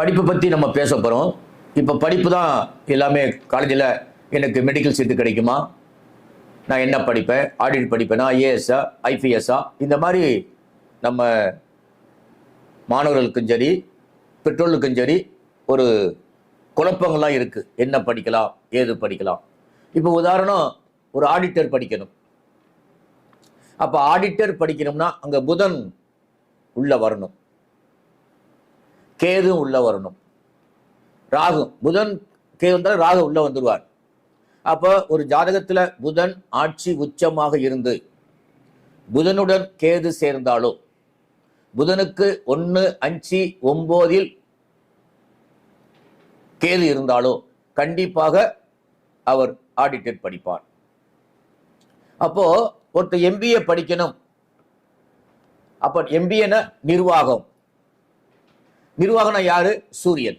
படிப்பு பற்றி நம்ம பேச போகிறோம் இப்போ படிப்பு தான் எல்லாமே காலேஜில் எனக்கு மெடிக்கல் சீட்டு கிடைக்குமா? நான் என்ன படிப்பேன்? ஆடிட் படிப்பேனா? ஏஎஸ்ஆ ஐபிஎஸ்ஆ இந்த மாதிரி நம்ம மாணவர்களுக்கும் சரி பெற்றோர்களுக்கும் சரி ஒரு குழப்பங்கள்லாம் இருக்குது என்ன படிக்கலாம்? ஏது படிக்கலாம்? இப்போ உதாரணம் ஒரு ஆடிட்டர் படிக்கணும். அப்போ ஆடிட்டர் படிக்கணும்னா அங்கே புதன் உள்ளே வரணும். கேது உள்ள வரணும். ராகு புதன் கேது வந்தால் ராகு உள்ள வந்துடுவார் அப்போ ஒரு ஜாதகத்தில் புதன் ஆட்சி உச்சமாக இருந்து புதனுடன் கேது சேர்ந்தாலும் புதனுக்கு ஒன்று அஞ்சு ஒம்போதில் கேது இருந்தாலும் கண்டிப்பாக அவர் ஆடிட்டர் படிப்பார். அப்போ ஒருத்தர் எம்பிஏ படிக்கணும். அப்ப எம்பிஏன நிர்வாகம் நிர்வாகம்னா யாரு? சூரியன்.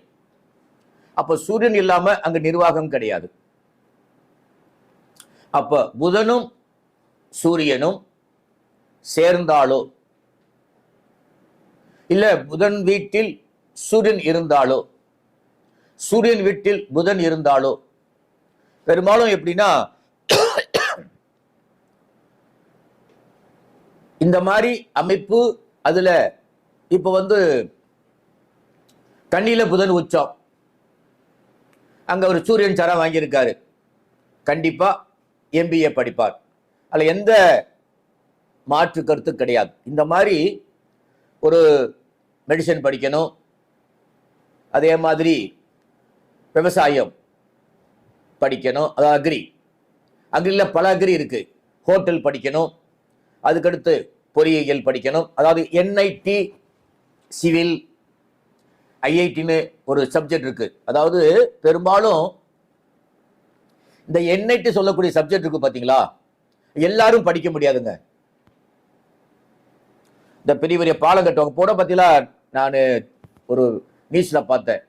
அப்ப சூரியன் இல்லாம அங்க நிர்வாகம் கிடையாது. அப்ப புதனும் சூரியனும் சேர்ந்தாலோ? இல்ல புதன் வீட்டில் சூரியன் இருந்தாலோ? சூரியன் வீட்டில் புதன் இருந்தாலோ? பெரும்பாலும் எப்படின்னா இந்த மாதிரி அமைப்பு அதுல இப்ப வந்து தண்ணியில் புதன் உச்சம். அங்கே ஒரு சூரியன் சரம் வாங்கியிருக்காரு. கண்டிப்பாக எம்பிஏ படிப்பார். அதில் எந்த மாற்று கருத்து கிடையாது. இந்த மாதிரி ஒரு மெடிசன் படிக்கணும். அதே மாதிரி விவசாயம் படிக்கணும். அதாவது அக்ரி அக்ரியில் பல அக்ரி இருக்குது ஹோட்டல் படிக்கணும். அதுக்கடுத்து பொறியியல் படிக்கணும். அதாவது என்ஐடி சிவில் ஐஐடின்னு ஒரு சப்ஜெக்ட் இருக்கு. அதாவது பெரும்பாலும் இந்த என்ஐடி சொல்லக்கூடிய சப்ஜெக்ட் இருக்கு பார்த்தீங்களா எல்லாரும் படிக்க முடியாதுங்க. இந்த பெரிய பெரிய பாலம் கட்டுவாங்க. போட பார்த்தீங்களா நான் ஒரு நியூஸில் பார்த்தேன்.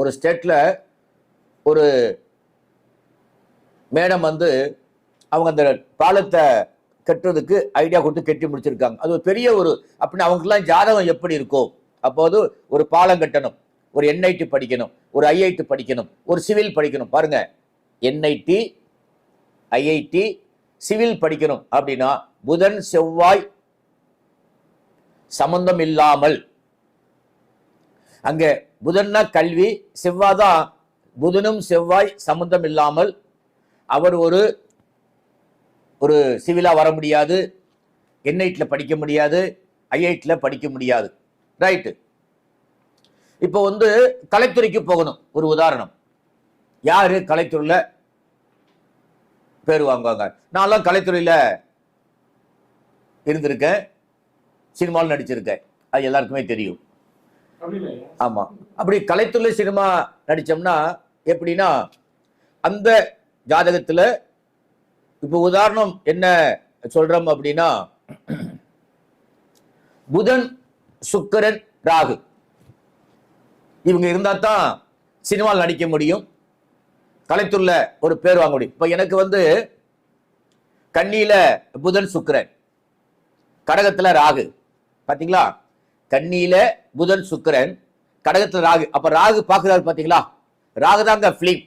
ஒரு ஸ்டேட்டில் ஒரு மேடம் வந்து அவங்க அந்த பாலத்தை கட்டுறதுக்கு ஐடியா கொடுத்து கட்டி முடிச்சிருக்காங்க. அது ஒரு பெரிய ஒரு அப்படின்னு அவங்களுக்குலாம் ஜாதகம் எப்படி இருக்கும்? அப்போது ஒரு பாலம் கட்டணும் ஒரு என்ஐடி படிக்கணும் ஒரு ஐஐடி படிக்கணும் ஒரு சிவில் படிக்கணும். பாருங்க என்ஐடி ஐஐடி சிவில் படிக்கணும் அப்படின்னா புதன் செவ்வாய் சம்பந்தம் இல்லாமல். அங்க புதன்னா கல்வி செவ்வாதான் புதனும் செவ்வாய் சம்பந்தம் இல்லாமல் அவர் ஒரு ஒரு சிவிலா வர முடியாது. என்ஐடியில் படிக்க முடியாது ஐஐடியில் படிக்க முடியாது. ரைட்டு இப்போ வந்து கலைத்துறைக்கு போகணும். ஒரு உதாரணம். யாரு கலைத்துறையில் பேர் வாங்குவாங்க? நான்லாம் கலைத்துறையில் இருந்திருக்கேன். சினிமாவில் நடிச்சிருக்கேன். அது எல்லாருக்குமே தெரியும். ஆமா. அப்படி கலைத்துறை சினிமா நடிச்சோம்னா எப்படின்னா அந்த ஜாதகத்துல இப்போ உதாரணம் என்ன சொல்றோம் அப்படின்னா புதன் சுக்கிரன் ராகு. இவங்க இருந்தா தான் சினிமாவில் நடிக்க முடியும். கலைத்துள்ள ஒரு பேர் வாங்க முடியும். இப்போ எனக்கு வந்து கன்னியில் புதன் சுக்கிரன். கடகத்துல ராகு. பாத்தீங்களா? கன்னியில் புதன் சுக்கிரன் கடகத்துல ராகு. அப்ப ராகு பாக்குறாரு பாத்தீங்களா? ராகு தாங்க பிலிம்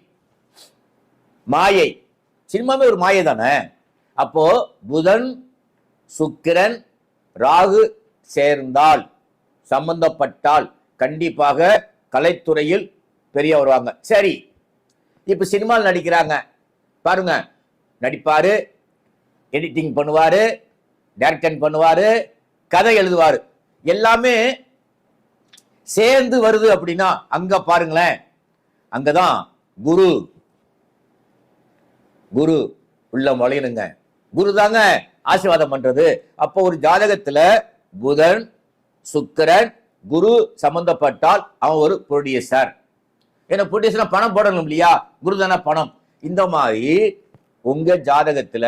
மாயை. சினிமாவே ஒரு மாயை தானே? அப்போ புதன் சுக்கிரன் ராகு சேர்ந்தால் சம்பந்தப்பட்டால் கண்டிப்பாக கலைத்துறையில் பெரிய வருவாங்க சரி இப்போ சினிமாவில் நடிக்கிறாங்க. பாருங்க நடிப்பார் எடிட்டிங் பண்ணுவார் டேரக்டன் பண்ணுவார் கதை எழுதுவார். எல்லாமே சேர்ந்து வருது அப்படின்னா அங்கே பாருங்களேன் அங்கே தான் குரு. குரு உள்ள முளையணுங்க குரு தாங்க ஆசீர்வாதம் பண்ணுறது அப்போ ஒரு ஜாதகத்தில் புதன் சுக்கரன் குரு சம்பந்தப்பட்டால் அவன் ஒரு ப்ரொடியூசர். ஏன்னா ப்ரொடியூசர்னா பணம் போடணும் இல்லையா? குரு தானே பணம். இந்த மாதிரி உங்க ஜாதகத்துல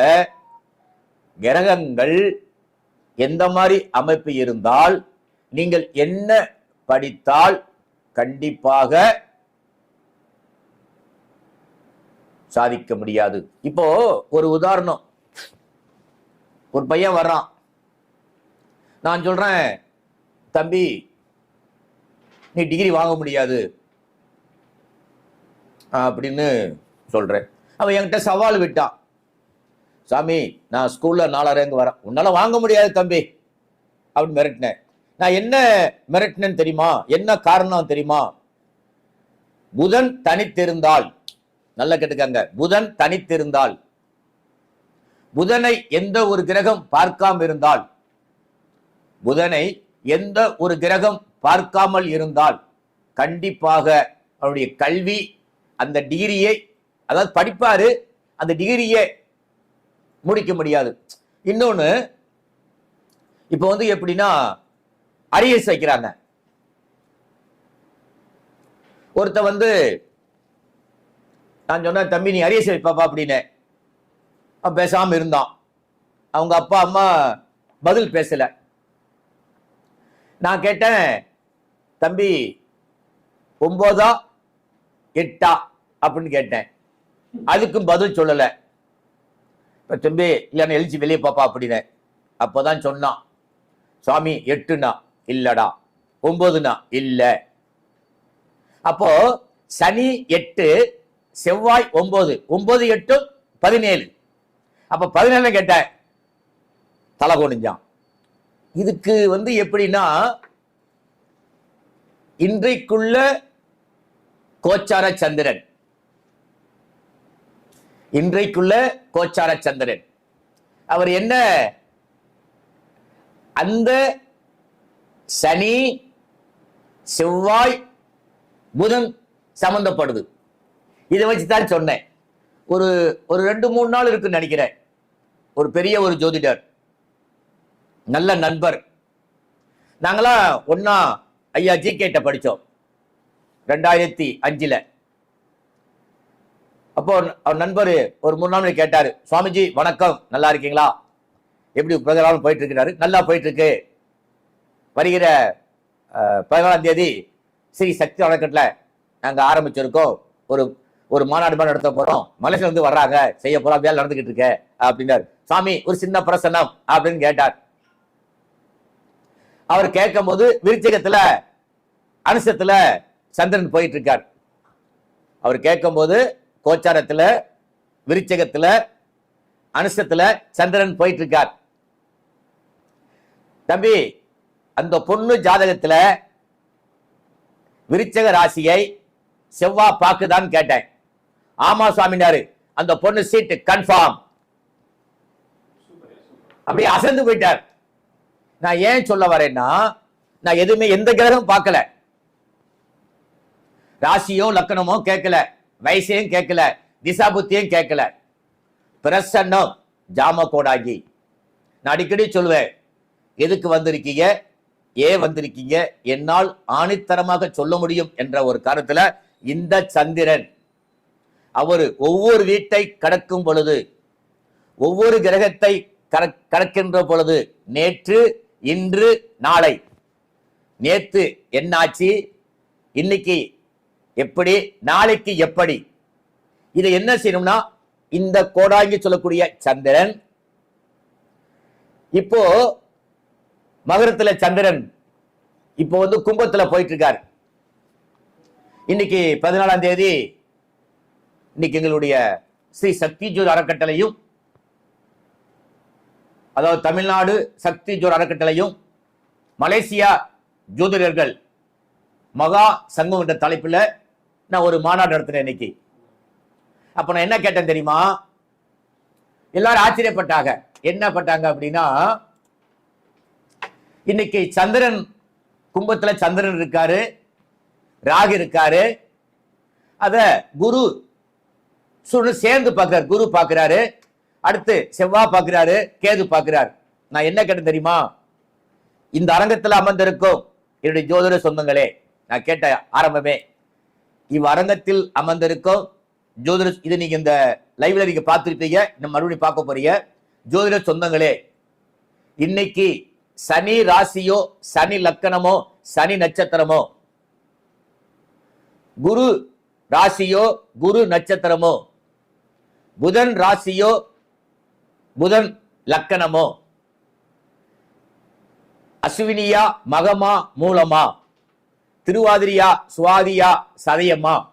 கிரகங்கள் எந்த மாதிரி அமைப்பு இருந்தால் நீங்கள் என்ன படித்தால் கண்டிப்பாக சாதிக்க முடியாது. இப்போ ஒரு உதாரணம். ஒரு பையன் வர்றான். நான் சொல்றேன் தம்பி நீ டிகிரி வாங்க முடியாது. அப்படின்னு சொல்கிறேன் அவன் என்கிட்ட சவால் விட்டான் சாமி நான் ஸ்கூலில் நாலாயிரம் வரேன். உன்னால் வாங்க முடியாது தம்பி அப்படின்னு மிரட்டினேன். நான் என்ன மிரட்டினேன்னு தெரியுமா? என்ன காரணம் தெரியுமா? புதன் தனித்திருந்தால் நல்ல கேட்டுக்காங்க. புதன் தனித்திருந்தால் புதனை எந்த ஒரு கிரகம் பார்க்காம இருந்தால் புதனை எந்த ஒரு கிரகம் பார்க்காமல் இருந்தால் கண்டிப்பாக அவருடைய கல்வி அந்த டிகிரியை அதாவது படிப்பாரு அந்த டிகிரியை முடிக்க முடியாது. இன்னொன்னு இப்போ வந்து எப்படின்னா அரியஸ் வைக்கிறாங்க. ஒருத்த வந்து நான் சொன்னேன் தம்பி நீ அரியஸ் வைப்பாப்பா அப்படின்னு. பேசாமல் இருந்தான். அவங்க அப்பா அம்மா பதில் பேசல. நான் கேட்டேன் தம்பி ஒம்போதா எட்டா? அப்படின்னு கேட்டேன். அதுக்கும் பதில் சொல்லலை. இப்போ தம்பி இல்லைன்னா எழுச்சி வெளியே பாப்பா அப்படின்னு அப்போ தான் சொன்னான். சுவாமி எட்டுனா? இல்லடா. ஒன்பதுனா இல்லை. அப்போ சனி எட்டு செவ்வாய் ஒம்பது. ஒம்பது எட்டு பதினேழு. அப்போ பதினேழு கேட்டேன். தலை குனிஞ்சான். இதுக்கு வந்து எப்படின்னா இன்றைக்குள்ள கோச்சார சந்திரன். இன்றைக்குள்ள கோச்சார சந்திரன். அவர் என்ன? அந்த சனி செவ்வாய் புதன் சம்பந்தப்படுது. இதை வச்சு தான் சொன்னேன். ஒரு ஒரு ரெண்டு மூணு நாள் இருக்குன்னு நினைக்கிறேன். ஒரு பெரிய ஒரு ஜோதிடர். நல்ல நண்பர். நாங்களாம் ஒன்னா ஐயா ஜி கேட்ட படித்தோம் ரெண்டாயிரத்தி அஞ்சில். அப்போ அவர் நண்பர் ஒரு மூணு நாள் கேட்டாரு சுவாமிஜி வணக்கம். நல்லா இருக்கீங்களா? எப்படி பிரதமர் போயிட்டு இருக்கிறாரு நல்லா போயிட்டு இருக்கு வருகிற பதினாலாம் தேதி ஸ்ரீ சக்தி அறக்கட்டளை நாங்கள் ஆரம்பிச்சிருக்கோம். ஒரு ஒரு மாநாடு மாதிரி நடத்த போகிறோம் மலேசியிலேருந்து வந்து வர்றாங்க. செய்ய போறோம். வேலை நடந்துக்கிட்டு இருக்கு. அப்படின்னாரு. சாமி ஒரு சின்ன பிரசன்னம். அப்படின்னு கேட்டார். அவர் கேட்கும் போது விருச்சகத்துல அனுசத்துல சந்திரன் போயிட்டு இருக்கார் அவர் கேட்கும் போது கோச்சாரத்துல விருச்சகத்துல அனுசத்துல சந்திரன் போயிட்டு இருக்கார் தம்பி அந்த பொண்ணு ஜாதகத்துல விருச்சக ராசியை செவ்வா பாக்குதான்னு கேட்டேன். ஆமா சுவாமினாரு அந்த பொண்ணு சீட்டு கன்ஃபார்ம் அப்படியே அசந்து போயிட்டார். நான் ஏன் சொல்ல வரேன்னா நான் எதுவுமே எந்த கிரகம் பார்க்கல. ராசியும் லக்கணமும் கேட்கல வயசையும் கேட்கல திசா புத்தியும் கேட்கல. பிரசன்னம் ஜாம கோடாகி நான் அடிக்கடி சொல்லுவேன் எதுக்கு வந்திருக்கீங்க? ஏன் வந்திருக்கீங்க? என்னால் ஆணித்தரமாக சொல்ல முடியும் என்ற ஒரு காரணத்துல இந்த சந்திரன் அவர் ஒவ்வொரு வீட்டை கடக்கும் பொழுது ஒவ்வொரு கிரகத்தை கடக்கின்ற பொழுது நேற்று இன்று நாளை. நேத்து என்னாச்சு? இன்னைக்கு எப்படி? நாளைக்கு எப்படி? இதை என்ன செய்யணும்னா இந்த கோடாங்கி சொல்லக்கூடிய சந்திரன் இப்போ மகரத்துல சந்திரன் இப்போ வந்து கும்பத்துல போயிட்டு இருக்கார் இன்னைக்கு பதினாலாம் தேதி இன்னைக்கு எங்களுடைய ஸ்ரீ சக்தி ஜோதி அறக்கட்டளையும் அதாவது தமிழ்நாடு சக்தி ஜோர் அறக்கட்டளையும் மலேசியா ஜோதிடர்கள் மகா சங்கம் என்ற தலைப்பில் நான் ஒரு மாநாடு நடத்தினேன் இன்னைக்கு. அப்போ நான் என்ன கேட்டேன் தெரியுமா? எல்லாரும் ஆச்சரியப்பட்டாங்க. என்ன பட்டாங்க அப்படின்னா இன்னைக்கு சந்திரன் கும்பத்தில் சந்திரன் இருக்காரு ராகு இருக்காரு. அத குரு சேர்ந்து பார்க்கிறார் குரு பார்க்கிறாரு அடுத்து செவ்வாய் பார்க்கிறாரு கேது பார்க்கிறார். நான் என்ன கேட்டேன் தெரியுமா? இந்த அரங்கத்தில் அமர்ந்திருக்கும் என்னுடைய ஜோதிட சொந்தங்களே நான் கேட்ட ஆரம்பமே இவ் அரங்கத்தில் அமர்ந்திருக்கும் ஜோதிட இது நீங்க இந்த லைவ்ல நீங்க பார்த்துருப்பீங்க இன்னும் மறுபடியும் பார்க்க போறீங்க. ஜோதிட சொந்தங்களே இன்னைக்கு சனி ராசியோ சனி லக்கணமோ சனி நட்சத்திரமோ குரு ராசியோ குரு நட்சத்திரமோ புதன் ராசியோ புதன் லக்கணமோ? அஸ்வினியா மகமா மூலமா? திருவாதிரியா சுவாதியா சதயமா?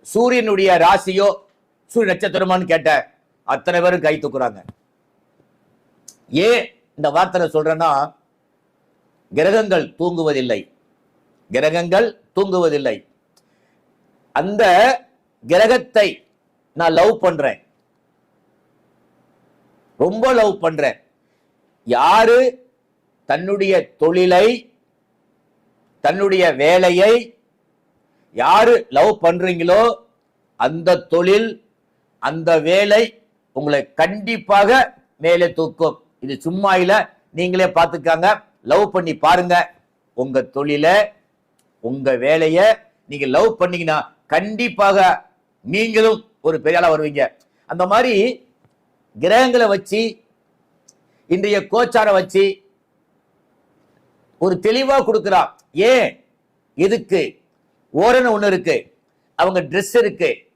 சூரியனுடைய ராசியோ சூரிய நட்சத்திரமான்னு கேட்ட அத்தனை பேரும் கை தூக்குறாங்க. ஏன் இந்த வார்த்தை சொல்றேன்னா கிரகங்கள் தூங்குவதில்லை. கிரகங்கள் தூங்குவதில்லை. அந்த கிரகத்தை நான் லவ் பண்றேன். ரொம்ப லவ் பண்ணுறேன் யாரு தன்னுடைய தொழிலை தன்னுடைய வேலையை யாரு லவ் பண்றீங்களோ அந்த தொழில் அந்த வேலை உங்களை கண்டிப்பாக மேலே தூக்கும். இது சும்மா இல்லை நீங்களே பார்த்துக்காங்க லவ் பண்ணி பாருங்க. உங்க தொழிலை உங்க வேலையை நீங்க லவ் பண்ணீங்கன்னா கண்டிப்பாக நீங்களும் ஒரு பெரிய ஆளா வருவீங்க. அந்த மாதிரி கிரகங்களை வச்சு இன்றைய கோச்சாரை வச்சு ஒரு தெளிவா கொடுக்கிறான் ஏன்? எதுக்கு? ஓரணம் ஒண்ணு இருக்கு. அவங்க ட்ரெஸ் இருக்கு.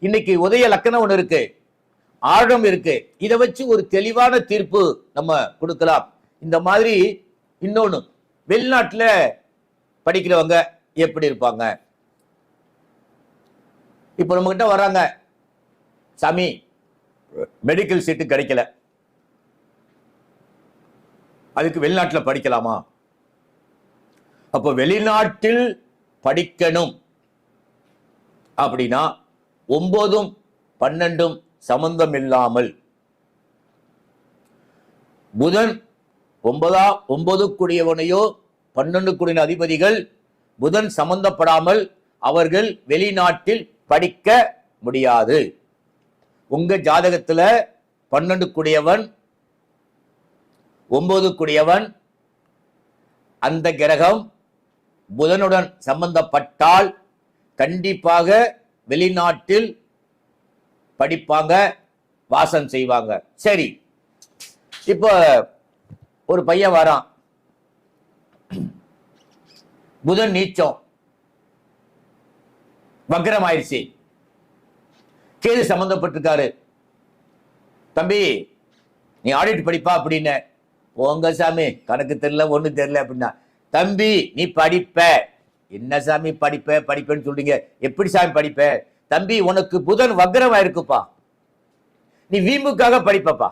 இன்னைக்கு உதய லக்கணம் ஒண்ணு இருக்கு. ஆழம் இருக்கு. இதை வச்சு ஒரு தெளிவான தீர்ப்பு நம்ம கொடுக்கலாம். இந்த மாதிரி இன்னொன்னு வெளிநாட்டுல படிக்கிறவங்க எப்படி இருப்பாங்க? இப்போ நம்ம கிட்ட வர்றாங்க. சாமி மெடிக்கல் சீட்டு கிடைக்கல. அதுக்கு வெளிநாட்டில் படிக்கலாமா? அப்போ வெளிநாட்டில் படிக்கணும். அப்படின்னா ஒன்பதும் பன்னெண்டும் சம்பந்தம் இல்லாமல். புதன் ஒன்பதா ஒன்பது கூடியவனையோ பன்னெண்டு கூடிய அதிபதிகள் புதன் சம்பந்தப்படாமல் அவர்கள் வெளிநாட்டில் படிக்க முடியாது. உங்க ஜாதகத்துல பன்னெண்டு கூடியவன் ஒன்பது கூடியவன் அந்த கிரகம் புதனுடன் சம்பந்தப்பட்டால் கண்டிப்பாக வெளிநாட்டில் படிப்பாங்க வாசம் செய்வாங்க. சரி இப்போ ஒரு பையன் வரான். புதன் நீச்சம். வக்ரம் ஆயிடுச்சு கேது சம்பந்தப்பட்டிருக்காரு. தம்பி நீ ஆடிட் படிப்பா அப்படின்னு. போங்க சாமி கணக்கு தெரியல ஒன்றும் தெரியல அப்படின்னா. தம்பி நீ படிப்ப. என்ன சாமி படிப்ப? படிப்பேன்னு சொல்றீங்க. எப்படி சாமி படிப்ப? தம்பி உனக்கு புதன் வக்ரமா இருக்குப்பா. நீ வீம்புக்காக படிப்பப்பா.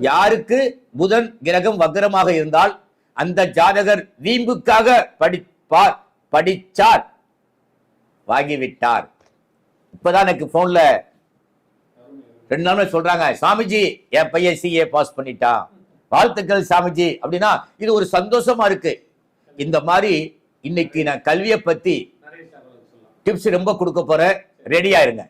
யாருக்கு? புதன் கிரகம் வக்ரமாக இருந்தால் அந்த ஜாதகர் வீம்புக்காக படிப்பார் படிச்சார். வாங்கிவிட்டார். இப்பதான் எனக்கு போன்ல ரெண்டு நாள் சொல்றாங்க சாமிஜி என் பையன் சிஏ பாஸ் பண்ணிட்டான். வாழ்த்துக்கள் சாமிஜி. அப்படின்னா இது ஒரு சந்தோஷமா இருக்கு. இந்த மாதிரி இன்னைக்கு நான் கல்வியை பத்தி டிப்ஸ் ரொம்ப கொடுக்க போறேன். ரெடியா இருங்க.